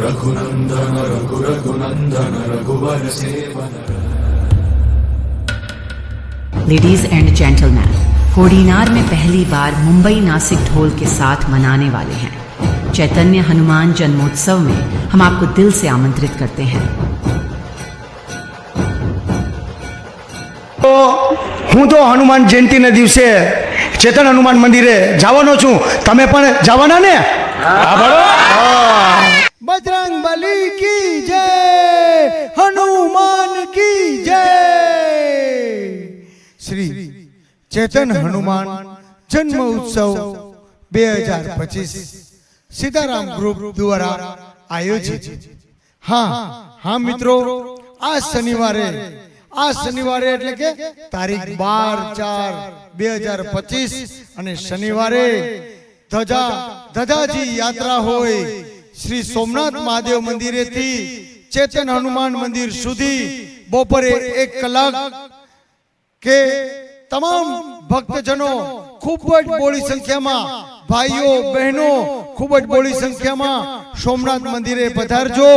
Raghunandan Raghu Raghunandan Raghubar seven ladies and gentleman Kodinar में पहली बार मुंबई नासिक ढोल के साथ मनाने वाले हैं चैतन्य हनुमान जन्मोत्सव में हम आपको दिल से आमंत्रित करते हैं તો હું તો હનુમાન જયંતિના દિવસે ચેતન હનુમાન મંદિરે જવાનો છું તમે પણ જવાના ને હા બરો બજરંગ બલી કી જય હનુમાન કી જય શ્રી ચેતન હનુમાન જન્મ ઉત્સવ બે હજાર પચીસ સીતારામ ગ્રુપ દ્વારા આયોજિત હા હા મિત્રો આ શનિવારે આ શનિવારે એટલે કે તારીખ બાર ચાર બે હજાર પચીસ અને શનિવારે ધજા ધજાજી યાત્રા હોય શ્રી સોમનાથ મહાદેવ મંદિરેથી ચેતન હનુમાન મંદિર સુધી બપોરે એક કલાક કે તમામ ભક્તજનો ખૂબ જ બોળી સંખ્યામાં ભાઈઓ બહેનો ખૂબ જ બોળી સંખ્યામાં સોમનાથ મંદિરે પધારજો.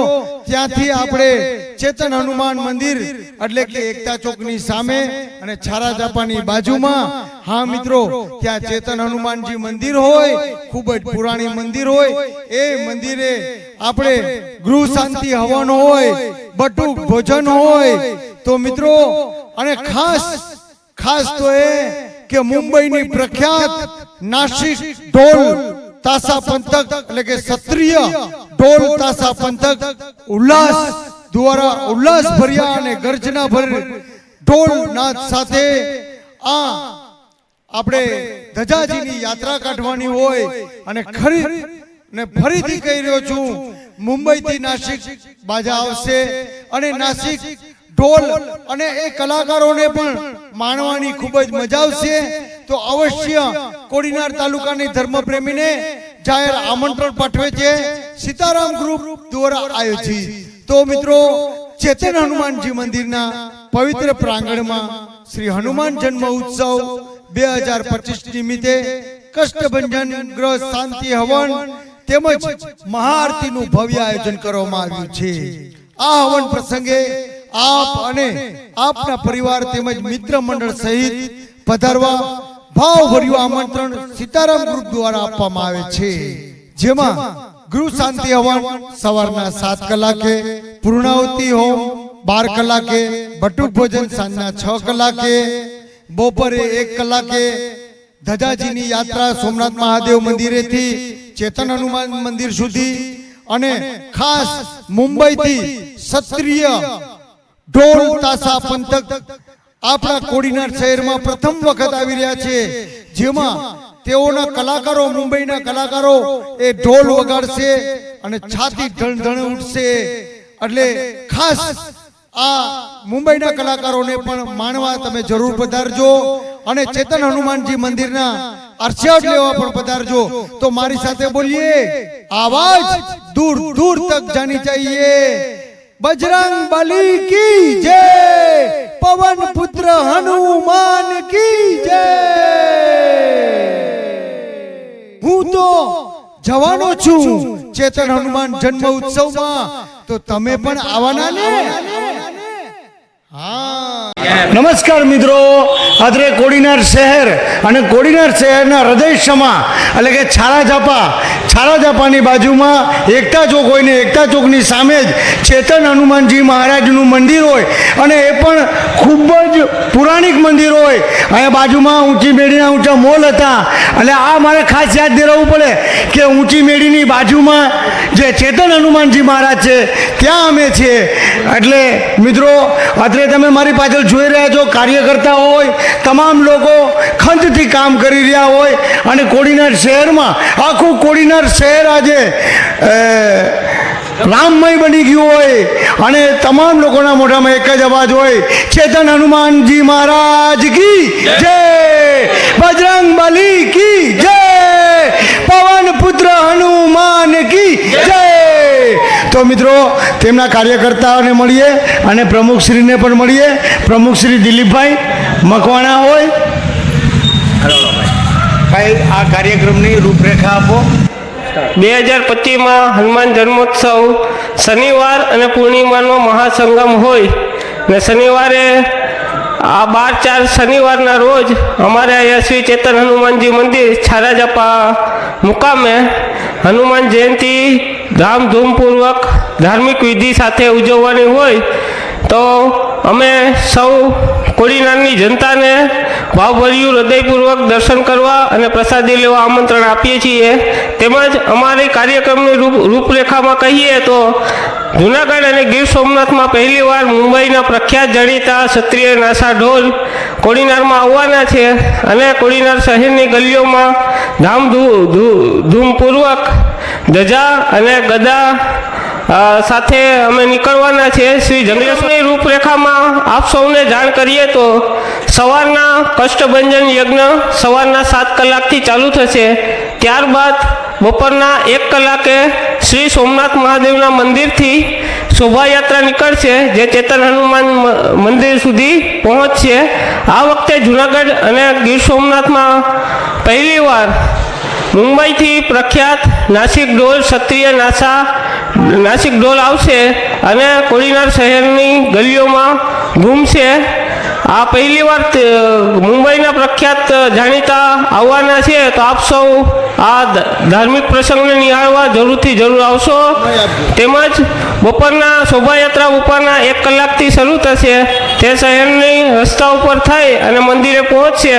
ત્યાંથી આપણે ચેતન હનુમાન મંદિર એટલે કે એકતા ચોકની સામે અને છારા જાપાની બાજુમાં હા મિત્રો, ત્યાં ચેતન હનુમાનજી મંદિર હોય, ખૂબ જ પુરાણી મંદિર હોય, એ મંદિરે આપણે ગૃહ શાંતિ હવન હોય, બટુક ભોજન હોય. તો મિત્રો, અને ખાસ ખાસ તો એ કે મુંબઈની પ્રખ્યાત નાસિક ઢોલ તાસા પંથક, એટલે કે ક્ષત્રિય ઢોલ તાસા પંથક, ઉલ્લાસ, દ્વારા ઉલ્લાસ ભર્યા અને ગર્જના ભર ઢોલ નાદ સાથે આ આપણે ધજાજીની યાત્રા કાઢવાની હોય અને ખરી ને ફરીથી કહી રહ્યો છું મુંબઈથી નાસિક બાજા આવશે અને નાસિક ઢોલ અને એ કલાકારોને પણ માણવાની ખૂબ જ મજા આવશે. તો અવશ્ય કોડીનાર તાલુકાની ધર્મપ્રેમીને જાહેર આમંત્રણ પાઠવે છે સીતારામ ગ્રુપ દ્વારા આયોજિત. તો મિત્રો ચેતન હનુમાનજી મંદિરના પવિત્ર પ્રાંગણમાં શ્રી હનુમાન જન્મ ઉત્સવ બે હજાર પચીસ નિમિત્તે કષ્ટભંજન ગ્રહ શાંતિ હવન તેમજ મહાઆરતીનું ભવ્ય આયોજન કરવામાં આવ્યું છે. આ હવન પ્રસંગે આપ અને આપના પરિવાર તેમજ મિત્ર મંડળ સહિત પધારવા ભાવભર્યું આમંત્રણ સીતારામ ગ્રુપ દ્વારા આપવામાં આવે છે. જેમાં ગૃહ શાંતિ હવન સવારના સાત કલાકે પૂર્ણાવતી હોમ બાર કલાકે ભટુક ભોજન સાંજના છ કલાકે બપોરે એક કલાકે ધજાજીની યાત્રા સોમનાથ મહાદેવ મંદિરેથી ચેતન હનુમાન મંદિર સુધી અને ખાસ મુંબઈથી ક્ષત્રિય ઢોલ તાસા પંથક આપણા કોડીનાર શહેરમાં પ્રથમ વખત આવી રહ્યા છે. જેમાં તેઓના કલાકારો મુંબઈના કલાકારો એ ઢોલ વગાડશે અને છાતી ધણ ઉઠશે એટલે ખાસ આ મુંબઈના કલાકારોને પણ માણવા તમે જરૂર પધારજો અને ચેતન હનુમાનજી મંદિરના અર્ચાદ લેવા પણ પધારજો. તો મારી સાથે બોલીએ, આવાજ દૂર દૂર તક જાણી ચાહીએ. બજરંગ બલી કી જય, પવન પુત્ર હનુમાન કી જય. હું તો જવાનો છું ચેતન હનુમાન જન્મ ઉત્સવમાં. તો તમે પણ આવવાના ને? નમસ્કાર મિત્રો. અત્રે કોડીનાર શહેર અને કોડીનાર શહેરના હૃદયમાં એટલે કે છારા ઝાપા છારા ઝાપાની બાજુમાં એકતા ચોક હોય ને એકતા ચોકની સામે જ ચેતન હનુમાનજી મહારાજનું મંદિર હોય અને એ પણ ખૂબ જ પુરાણિક મંદિર હોય. અહીંયા બાજુમાં ઊંચી મેળીના ઊંચા મોલ હતા. એટલે આ મારે ખાસ યાદ દેરાવવું પડે કે ઊંચી મેળીની બાજુમાં જે ચેતન હનુમાનજી મહારાજ છે, ત્યાં અમે છીએ. એટલે મિત્રો અત્રે તમે મારી પાછળ જોઈ રહ્યા છો કાર્યકર્તા હોય, તમામ લોકો ખંતથી કામ કરી રહ્યા હોય અને કોડીનાર શહેરમાં, આખું કોડીનાર શહેર આજે રામમય બની ગયું હોય અને તમામ લોકોના મોઢામાં એક જ અવાજ હોય, ચેતન હનુમાનજી મહારાજ કી જય, બજરંગ બલી કી જય પવન પુત્ર હનુમાન કી જય તો મિત્રો તેમના કાર્યકર્તાઓને મળીએ અને પ્રમુખશ્રીને પણ મળીએ. પ્રમુખશ્રી દિલીપભાઈ મકવાણા હોય. ભાઈ આ કાર્યક્રમની રૂપરેખા આપો. બે હજાર પચીસમાં હનુમાન જન્મોત્સવ શનિવાર અને પૂર્ણિમાનો મહાસંગમ હોય. ને શનિવારે આ બાર ચાર શનિવારના રોજ અમારે અહીંયા શ્રી ચેતન હનુમાનજી મંદિર છારાજાપા મુકામે હનુમાન જયંતિ ધામધૂમપૂર્વક ધાર્મિક વિધિ સાથે ઉજવવાની હોય તો અમે સૌ કોડીનારની જનતાને ભાવભર્યું હૃદયપૂર્વક દર્શન કરવા અને પ્રસાદી લેવા આમંત્રણ આપીએ છીએ. તેમજ અમારી કાર્યક્રમની રૂપ, રૂપરેખામાં કહીએ તો જુનાગઢ અને ગીર સોમનાથમાં પહેલીવાર મુંબઈના પ્રખ્યાત જાણીતા ક્ષત્રિય નાસા ઢોલ કોડીનારમાં આવવાના છે અને કોડીનાર શહેરની ગલીઓમાં ધામધૂ ધૂમપૂર્વક ધજા અને ગદા સાથે અમે નીકળવાના છે. શ્રી જંગલેશ્વરની રૂપરેખામાં આપ સૌને જાણ કરીએ તો સવારના કષ્ટભંજન યજ્ઞ સવારના સાત કલાકથી ચાલુ થશે. ત્યારબાદ બપોરના એક કલાકે શ્રી સોમનાથ મહાદેવના મંદિરથી શોભાયાત્રા નીકળશે, જે ચેતન હનુમાન મંદિર સુધી પહોંચશે. આ વખતે જુનાગઢ અને ગીર સોમનાથમાં પહેલીવાર મુંબઈથી પ્રખ્યાત નાસિક ઢોલ ક્ષત્રિય નાસા નાસિક ઢોલ આવશે અને કોડીનાર શહેરની ગલીઓમાં ઘૂમશે. આ પહેલી વાર મુંબઈના પ્રખ્યાત જાણીતા આવવાના છે તો આપ સૌ આ ધાર્મિક પ્રસંગને નિહાળવા જરૂરથી જરૂર આવશો. તેમજ બપોરના શોભાયાત્રા ઉપરના એક કલાકથી શરૂ થશે. તે શહેરની રસ્તા ઉપર થઈ અને મંદિરે પહોંચશે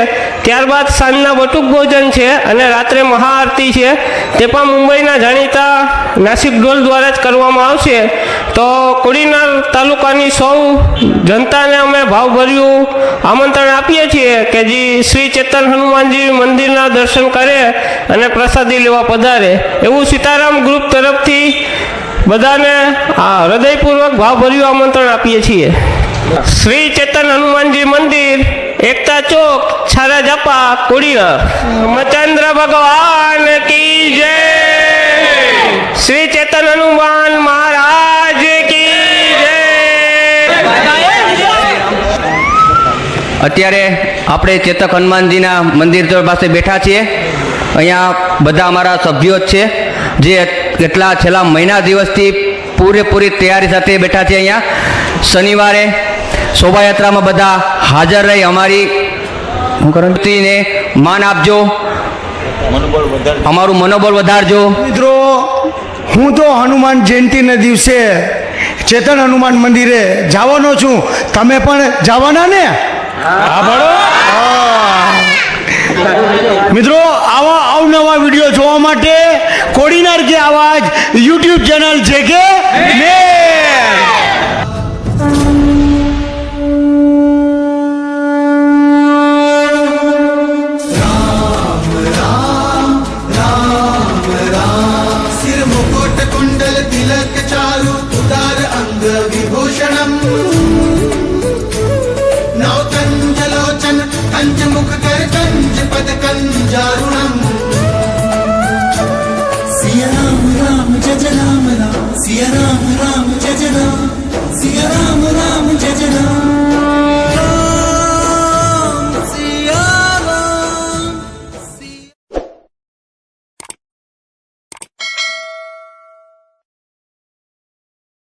ત્યારબાદ સાંજના બટુક ભોજન છે અને રાત્રે મહાઆરતી છે. તે પણ મુંબઈના જાણીતા નાસિક ઢોલ દ્વારા જ કરવામાં આવશે. તો કોડીનાર તાલુકાની સૌ જનતાને અમે ભાવભર્યું આમંત્રણ આપીએ છીએ કે જે શ્રી ચેતન હનુમાનજી મંદિરના દર્શન કરે અને પ્રસાદી લેવા પધારે. એવું સીતારામ ગ્રુપ તરફથી બધાને હૃદયપૂર્વક ભાવભર્યું આમંત્રણ આપીએ છીએ. શ્રી ચેતન હનુમાનજી મંદિર, એકતા ચોક, છારા જપા કુડીના મચંદ્ર ભગવાન કી જય. શ્રી ચેતન હનુમાન મહારાજ કી જય. અત્યારે આપણે ચેતક હનુમાનજીના મંદિર પાસે બેઠા છીએ. અહીંયા બધા અમારા સભ્યો જ છે, જે કેટલા છેલ્લા મહિના દિવસથી પૂરેપૂરી તૈયારી સાથે બેઠા છે અહીંયા. શનિવારે શોભાયાત્રામાં બધા હાજર રહી અમારી ને માન આપજો. અમારું મનોબળ વધારજો. મિત્રો હું તો હનુમાન જયંતિના દિવસે ચેતન હનુમાન મંદિરે જવાનો છું. તમે પણ જવાના ને? હા મિત્રો આવા અવનવા વીડિયો જોવા માટે કોડીનાર કે આવાજ યુટ્યુબ ચેનલ છે કે